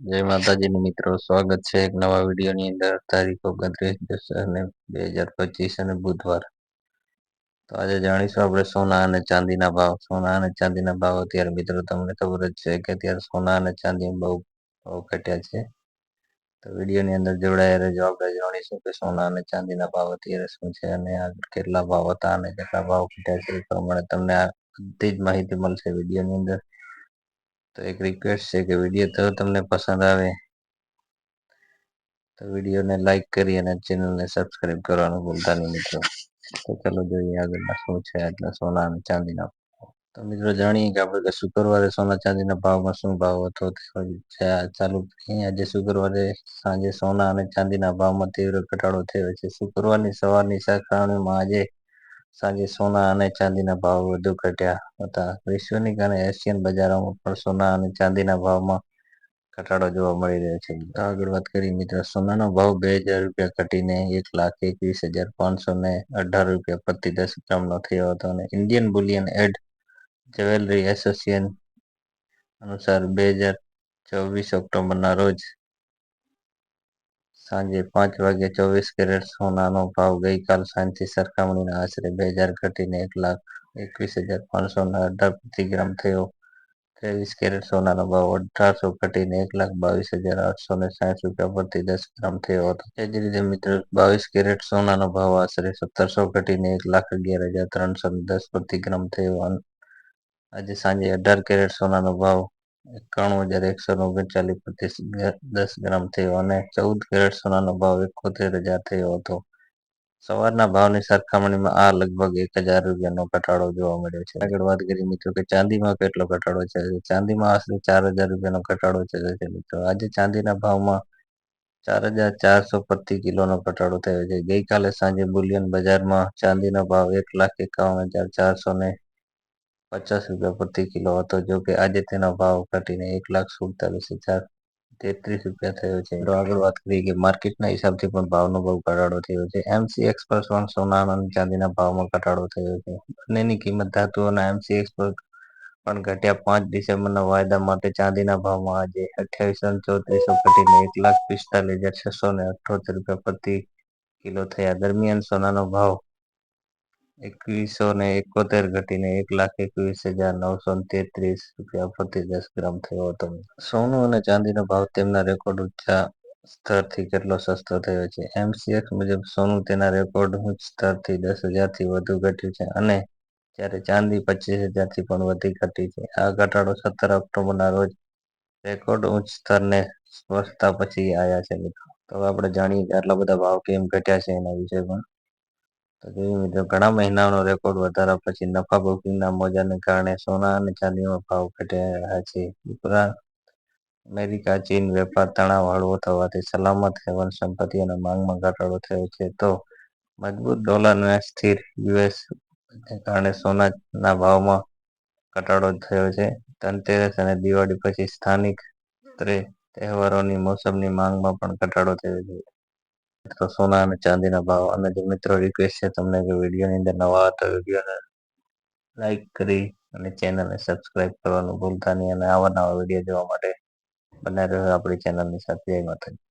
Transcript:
જય માતાજીની મિત્રો, સ્વાગત છે એક નવા વિડીયોની અંદર. તારીખ ઓગણત્રીસ અને બે હજાર પચીસ અને બુધવાર. તો આજે જાણીશું આપણે સોના અને ચાંદીના ભાવ. સોના અને ચાંદીના ભાવ અત્યારે મિત્રો તમને ખબર જ છે કે અત્યારે સોના અને ચાંદી બહુ ભાવ ઘટ્યા છે. તો વિડીયોની અંદર જોડાયા રહેજો. આપણે જાણીશું કે સોના અને ચાંદીના ભાવ અત્યારે શું છે અને કેટલા ભાવ હતા અને કેટલા ભાવ ઘટ્યા છે એ પ્રમાણે તમને આ બધી જ માહિતી મળશે વિડીયોની અંદર. તો એક રિક્વેસ્ટ છે કે વીડિયો તો તમને પસંદ આવે, તો વિડીયોને લાઈક કરી અને ચેનલને સબસ્ક્રાઈબ કરવાનું ભૂલતા નહીં મિત્રો. તો ચાલો જોઈએ આગળના શું છે આજના સોના અને ચાંદીના તો મિત્રો જાણીએ કે આપણે શુક્રવારે સોના ચાંદીના ભાવમાં શું ભાવ હતો? ચાલુ આજે શુક્રવારે સાંજે સોના અને ચાંદીના ભાવમાં તીવ્ર ઘટાડો થયો છે. શુક્રવારની સવારની સરખામણીમાં આજે સાંજે સોના અને ચાંદીના ભાવ વધુ ઘટ્યા હતા. વિશ્વની અને એશિયન બજારોમાં પણ સોના અને ચાંદીના ભાવમાં ઘટાડો જોવા મળી રહ્યો છે. આગળ વાત કરી મિત્રો. સોનાનો ભાવ બે હજાર રૂપિયા ઘટીને એક લાખ એકવીસ હજાર પાંચસો ને અઢાર રૂપિયા પ્રતિ દસ ગ્રામનો થયો હતો અને Indian bullion and jewellery association અનુસાર બે હજાર ચોવીસ ઓક્ટોબરના રોજ સાંજે પાંચ વાગે ચોવીસ કેરેટ સોનાનો ભાવ ગઈકાલ સાંજથી સરખામણીના આશરે બે હજાર ઘટીને એક લાખ એકવીસ હજાર પાંચસો અઢાર પ્રતિ ગ્રામ થયો. ત્રેવીસ કેરેટ સોનાનો ભાવ અઢારસો ઘટીને એક લાખ બાવીસ હજાર આઠસો ને સાઠ રૂપિયા પ્રતિ દસ ગ્રામ થયો હતો. એ જ રીતે મિત્રો, બાવીસ કેરેટ સોનાનો ભાવ આશરે સત્તરસો ઘટીને એક લાખ અગિયાર હજાર ત્રણસો દસ પ્રતિ ગ્રામ થયો. આજે સાંજે અઢાર કેરેટ સોનાનો ભાવ એકાણું હજાર એકસો ઓગણચાલીસ પ્રતિ દસ ગ્રામ થયો અને ચૌદ કેરેટ સોનાનો ભાવ એકોતેર હજાર થયો હતો. સવારના ભાવની સરખામણીમાં આ લગભગ એક હજાર રૂપિયાનો ઘટાડો જોવા મળ્યો છે. આગળ વાત કરીએ મિત્રો કે ચાંદીમાં કેટલો ઘટાડો છે. ચાંદીમાં આશરે ચાર હજાર રૂપિયાનો ઘટાડો છે મિત્રો. આજે ચાંદીના ભાવમાં ચાર હજાર ચારસો પ્રતિ કિલોનો ઘટાડો થયો છે. ગઈકાલે સાંજે બુલિયન બજારમાં ચાંદીનો ભાવ એક લાખ એકાવન હજાર ચારસો ને પચાસ રૂપિયા પ્રતિ કિલો હતો, જો કે આજે તેનો ભાવ ઘટીને એક લાખ સુડતાલીસ હજાર તેત્રીસ રૂપિયા થયો છે. તો આગળ વાત કરીએ કે માર્કેટના હિસાબથી પણ ભાવનો બહુ ઘટાડો થયો છે. એમસી એક્સપ્રેસ વન સોના અને ચાંદીના ભાવમાં ઘટાડો થયો છે. બંનેની કિંમત ધાતુઓના એમસી એક્સપ્રેસ પણ ઘટ્યા પાંચ ડિસેમ્બરના વાયદા માટે ચાંદીના ભાવમાં આજે અઠ્યાવીસો ચોત્રીસો ઘટીને એક લાખ પિસ્તાલીસ હજાર છસો ને અઠોતેર રૂપિયા પ્રતિ કિલો થયા. દરમિયાન સોનાનો ભાવ એકવીસો ને એકોતેર ઘટીને એક લાખ એકવીસ હજાર નવસો તેત્રીસ રૂપિયા પ્રતિ દસ ગ્રામ થયો હતો. સોનું અને ચાંદીનો ભાવ તેમના રેકોર્ડ ઊંચા સ્તરથી કેટલો સસ્તો થયો છે? એમસીએક્સ મુજબ સોનું તેના રેકોર્ડ ઉચ્ચ સ્તરથી દસ હજારથી વધુ ઘટ્યું છે અને જ્યારે ચાંદી પચીસ હજારથી પણ વધી ઘટી છે. આ ઘટાડો સત્તર ઓક્ટોબરના રોજ રેકોર્ડ ઉચ્ચ સ્તરને સ્પર્શતા પછી આવ્યા છે તો આપણે જાણીએ કે આટલા બધા ભાવ કેમ ઘટ્યા છે એના વિશે પણ. તો જોયું મિત્રો, ઘણા મહિનાનો રેકોર્ડ વધારા પછી નફા બુકિંગના મોજાને કારણે સોના અને ચાંદીમાં ભાવ ઘટ્યા છે. ઉપરાંત અમેરિકા, ચીન વેપાર તણાવ હળવો થવાથી સલામત હેવન સંપત્તિ અને માંગમાં ઘટાડો થયો છે. તો મજબૂત ડોલરને સ્થિર યુએસ કારણે સોનાના ભાવમાં ઘટાડો થયો છે. ધનતેરસ અને દિવાળી પછી સ્થાનિક તહેવારોની મોસમની માંગમાં પણ ઘટાડો થયો છે. મિત્રો સોના અને ચાંદીના ભાવ અને જે મિત્રો રિક્વેસ્ટ છે તમને કે વિડીયોની અંદર નવા હતા વિડીયોને લાઈક કરી અને ચેનલને સબસ્ક્રાઈબ કરવાનું ભૂલતા નહીં અને આવા નવા વીડિયો જોવા માટે બને રહ્યો આપણી ચેનલની સાથે. જય માતાજી.